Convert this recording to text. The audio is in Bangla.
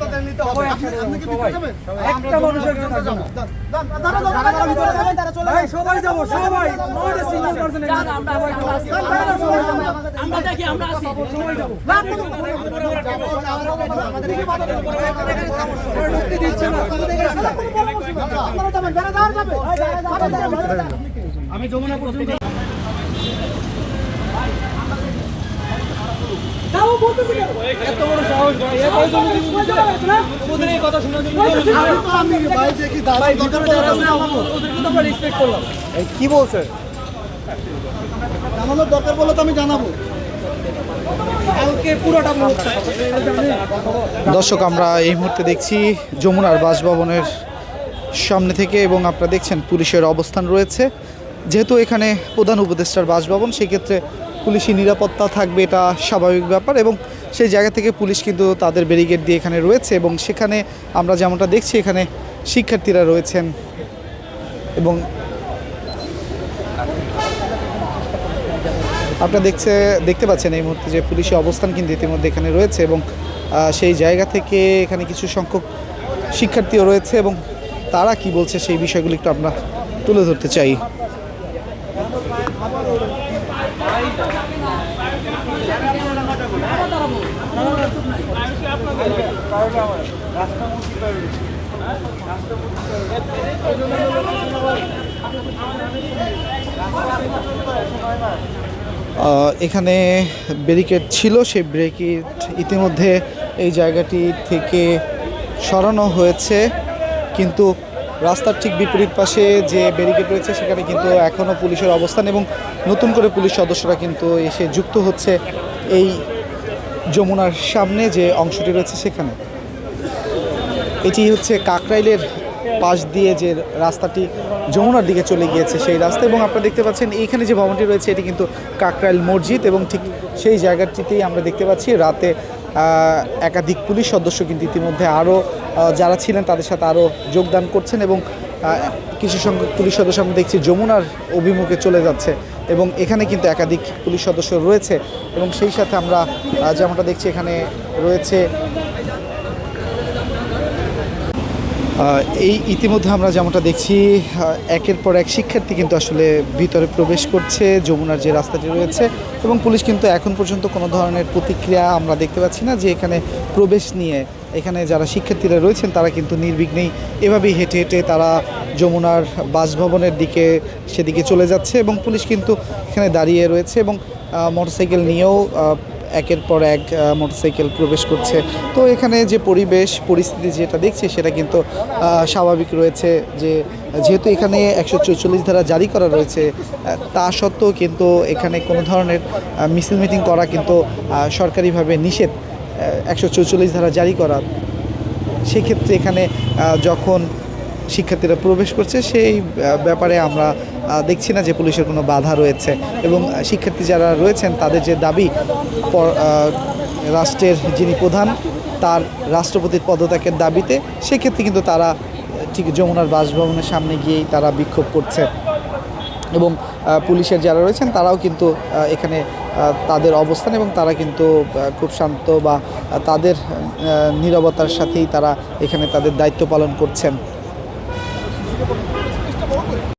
আপনাদের নিতে হবে আপনি- আপনি কি ভিতরে যাবেন? একটা মানুষের জন্য যান, যাব। যান, যান, দাঁড়ান, দাঁড়ান, দাঁড়ান, ভিতরে যাবেন, তারা চলে ভাই, সবাই যাব সবাই নট এ সিঙ্গেল পারসন আমরা দেখি আমরা আছি মুক্তি দিচ্ছে না আপনারা যাবেন, যারা যাওয়ার যাবে। আমি যমুনা পর্যন্ত এত বড় সাহস ভাই এ ভাই তুমি ওদের এই কথা শোনার জন্য ভাই ভিতরে যারা আছে ওদেরকে তো আমরা রেসপেক্ট করলাম। কি বলছে? জানানোর দরকার বলে তো আমি জানাব। দর্শক আমরা এই মুহূর্তে দেখছি যমুনার বাসভবনের সামনে থেকে এবং আপনারা দেখছেন পুলিশের অবস্থান রয়েছে। যেহেতু এখানে প্রধান উপদেষ্টার বাসভবন সেক্ষেত্রে পুলিশি নিরাপত্তা থাকবে, এটা স্বাভাবিক ব্যাপার এবং সেই জায়গা থেকে পুলিশ কিন্তু তাদের ব্যারিকেড দিয়ে এখানে রয়েছে এবং সেখানে আমরা যেমনটা দেখছি এখানে শিক্ষার্থীরা রয়েছেন এবং আপনারা দেখছে, দেখতে পাচ্ছেন এই মুহূর্তে যে পুলিশের অবস্থান কিন্তু ইতিমধ্যে এখানে রয়েছে এবং সেই জায়গা থেকে এখানে কিছু সংখ্যক শিক্ষার্থীও রয়েছে এবং তারা কি বলছে সেই বিষয়গুলি একটু আমরা তুলে ধরতে চাই। এখানে ব্যারিকেড ছিল সেই ব্যারিকেড ইতিমধ্যে এই জায়গাটি থেকে সরানো হয়েছে। কিন্তু রাস্তার ঠিক বিপরীত পাশে যে ব্যারিকেড রয়েছে, সেখানে কিন্তু এখনও পুলিশের অবস্থান এবং নতুন করে পুলিশ সদস্যরা কিন্তু এসে যুক্ত হচ্ছে এই যমুনার সামনে যে অংশটি রয়েছে সেখানে। এটি হচ্ছে কাকরাইলের পাশ দিয়ে যে রাস্তাটি যমুনার দিকে চলে গিয়েছে সেই রাস্তা এবং আপনারা দেখতে পাচ্ছেন এইখানে যে ভবনটি রয়েছে, এটি কিন্তু কাকরাইল মসজিদ এবং ঠিক সেই জায়গাটিতেই আমরা দেখতে পাচ্ছি রাতে একাধিক পুলিশ সদস্য কিন্তু ইতিমধ্যে আরও যারা ছিলেন তাদের সাথে আরও যোগদান করছেন এবং কিছু সংখ্যক পুলিশ সদস্য আমরা দেখছি যমুনার অভিমুখে চলে যাচ্ছে এবং এখানে কিন্তু একাধিক পুলিশ সদস্য রয়েছে এবং সেই সাথে আমরা যেমনটা দেখছি এখানে রয়েছে এই ইতিমধ্যে আমরা যেমনটা দেখছি একের পর এক শিক্ষার্থী কিন্তু আসলে ভিতরে প্রবেশ করছে, যমুনার যে রাস্তাটি রয়েছে এবং পুলিশ কিন্তু এখন পর্যন্ত কোনো ধরনের প্রতিক্রিয়া আমরা দেখতে পাচ্ছি না যে এখানে প্রবেশ নিয়ে এখানে যারা শিক্ষার্থীরা রয়েছেন তারা কিন্তু নির্বিঘ্নেই এভাবেই হেঁটে হেঁটে তারা যমুনার বাসভবনের দিকে সেদিকে চলে যাচ্ছে এবং পুলিশ কিন্তু এখানে দাঁড়িয়ে রয়েছে এবং মোটরসাইকেল নিয়েও একের পর এক মোটরসাইকেল প্রবেশ করছে। তো এখানে যে পরিবেশ, পরিস্থিতি যেটা দেখছি, সেটা কিন্তু স্বাভাবিক রয়েছে যে, যেহেতু এখানে একশো চৌচল্লিশ ধারা জারি করা রয়েছে তা সত্ত্বেও কিন্তু এখানে কোনো ধরনের মিছিল মিটিং করা কিন্তু সরকারিভাবে নিষেধ একশো চৌচল্লিশ ধারা জারি করা। সেক্ষেত্রে এখানে যখন শিক্ষার্থীরা প্রবেশ করছে, সেই ব্যাপারে আমরা দেখছি না যে পুলিশের কোনো বাধা রয়েছে। এবং শিক্ষার্থী যারা রয়েছেন, তাদের যে দাবি রাষ্ট্রের যিনি প্রধান, তার রাষ্ট্রপতির পদত্যাগের দাবিতে, সেক্ষেত্রে কিন্তু তারা ঠিক যমুনার বাসভবনের সামনে গিয়েই তারা বিক্ষোভ করছে। এবং পুলিশের যারা রয়েছেন, তারাও কিন্তু এখানে তাদের অবস্থান এবং তারা কিন্তু খুব শান্ত বা তাদের নীরবতার সাথেই তারা এখানে তাদের দায়িত্ব পালন করছেন।